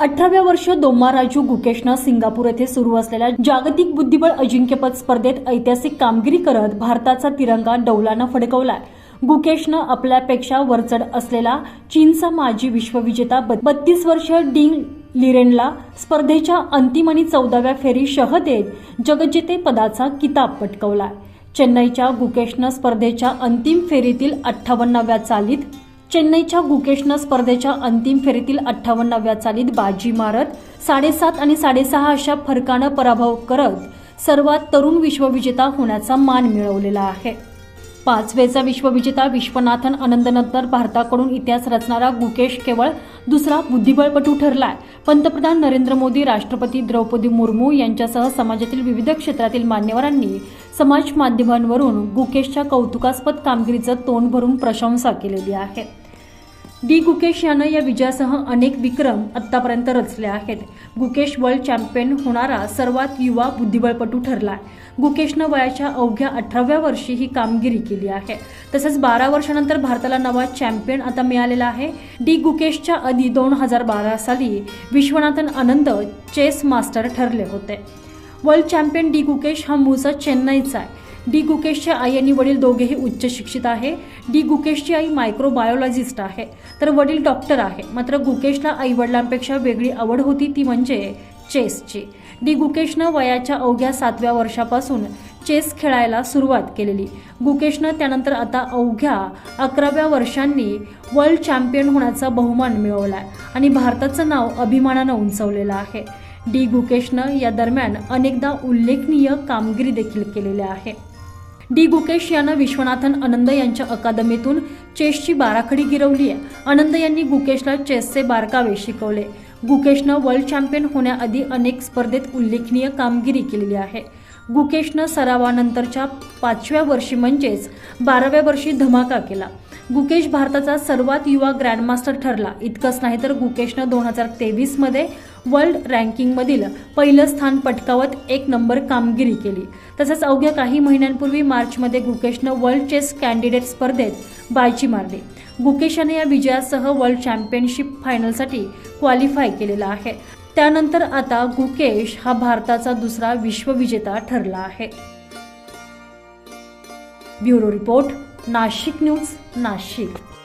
अठराव्या वर्ष दोम्मा राजू गुकेशनं सिंगापूर येथे सुरू असलेल्या जागतिक बुद्धिबळ अजिंक्यपद स्पर्धेत ऐतिहासिक कामगिरी करत भारताचा तिरंगा डौलानं फडकवलाय. गुकेशनं आपल्यापेक्षा वरचढ असलेला चीनचा माजी विश्वविजेता बत्तीस वर्ष डिंग लिरेनला स्पर्धेच्या अंतिम आणि चौदाव्या फेरी शह देत जगज्जेते पदाचा किताब पटकवलाय. चेन्नईच्या गुकेशनं स्पर्धेच्या अंतिम फेरीतील अठ्ठावन्नाव्या चालीत चेन्नईच्या गुकेशनं स्पर्धेच्या अंतिम फेरीतील अठ्ठावन्नाव्या चालीत बाजी मारत साडेसात आणि साडेसहा अशा फरकानं पराभव करत सर्वात तरुण विश्वविजेता होण्याचा मान मिळवलेला आहे. पाच वेळचा विश्वविजेता विश्वनाथन आनंदनंतर भारताकडून इतिहास रचणारा गुकेश केवळ दुसरा बुद्धिबळपटू ठरलाय. पंतप्रधान नरेंद्र मोदी राष्ट्रपती द्रौपदी मुर्मू यांच्यासह समाजातील विविध क्षेत्रातील मान्यवरांनी समाज माध्यमांवरून गुकेशच्या कौतुकास्पद कामगिरीचं तोंड भरून प्रशंसा केलेली आहे. डी गुकेश यानं या विजयासह अनेक विक्रम आत्तापर्यंत रचले आहेत. गुकेश वर्ल्ड चॅम्पियन होणारा सर्वात युवा बुद्धिबळपटू ठरलाय. गुकेशनं वयाच्या अवघ्या अठराव्या वर्षी ही कामगिरी केली आहे. तसंच बारा वर्षानंतर भारताला नवा चॅम्पियन आता मिळालेला आहे. डी गुकेशच्या आधी दोन हजार बारा साली विश्वनाथन आनंद चेस मास्टर ठरले होते. वर्ल्ड चॅम्पियन डी गुकेश हा मूळचा चेन्नईचा आहे. डी गुकेशचे आई आणि वडील दोघेही उच्च शिक्षित आहे. डी गुकेशची आई मायक्रोबायोलॉजिस्ट आहे. तर वडील डॉक्टर आहे. मात्र गुकेशला आई वडिलांपेक्षा वेगळी आवड होती ती म्हणजे चेसची. डी गुकेशनं वयाच्या अवघ्या सातव्या वर्षापासून चेस खेळायला सुरुवात केलेली. गुकेशनं त्यानंतर आता अवघ्या अकराव्या वर्षांनी वर्ल्ड चॅम्पियन होण्याचा बहुमान मिळवला आणि भारताचं नाव अभिमानानं उंचवलेलं आहे. डी गुकेशनं या दरम्यान अनेकदा उल्लेखनीय कामगिरी देखील केलेली आहे. डी गुकेश यानं विश्वनाथन आनंद यांच्या अकादमीतून चेसची बाराखडी गिरवली आहे. आनंद यांनी गुकेशला चेसचे बारकावे शिकवले. गुकेशनं वर्ल्ड चॅम्पियन होण्याआधी अनेक स्पर्धेत उल्लेखनीय कामगिरी केलेली आहे. गुकेशनं सरावानंतरच्या पाचव्या वर्षी म्हणजेच बाराव्या वर्षी धमाका केला. गुकेश भारताचा सर्वात युवा ग्रँडमास्टर ठरला. इतकंच नाही तर गुकेशनं दोन हजार तेवीसमध्ये वर्ल्ड रँकिंगमधील पहिलं स्थान पटकावत एक नंबर कामगिरी केली. तसंच अवघ्या काही महिन्यांपूर्वी मार्चमध्ये गुकेशनं वर्ल्ड चेस कॅन्डिडेट स्पर्धेत बायची मारली. गुकेशाने या विजयासह वर्ल्ड चॅम्पियनशिप फायनलसाठी क्वालिफाय केलेला आहे. त्यानंतर आता गुकेश हा भारताचा दुसरा विश्वविजेता ठरला आहे. Bureau report Nashik news Nashik.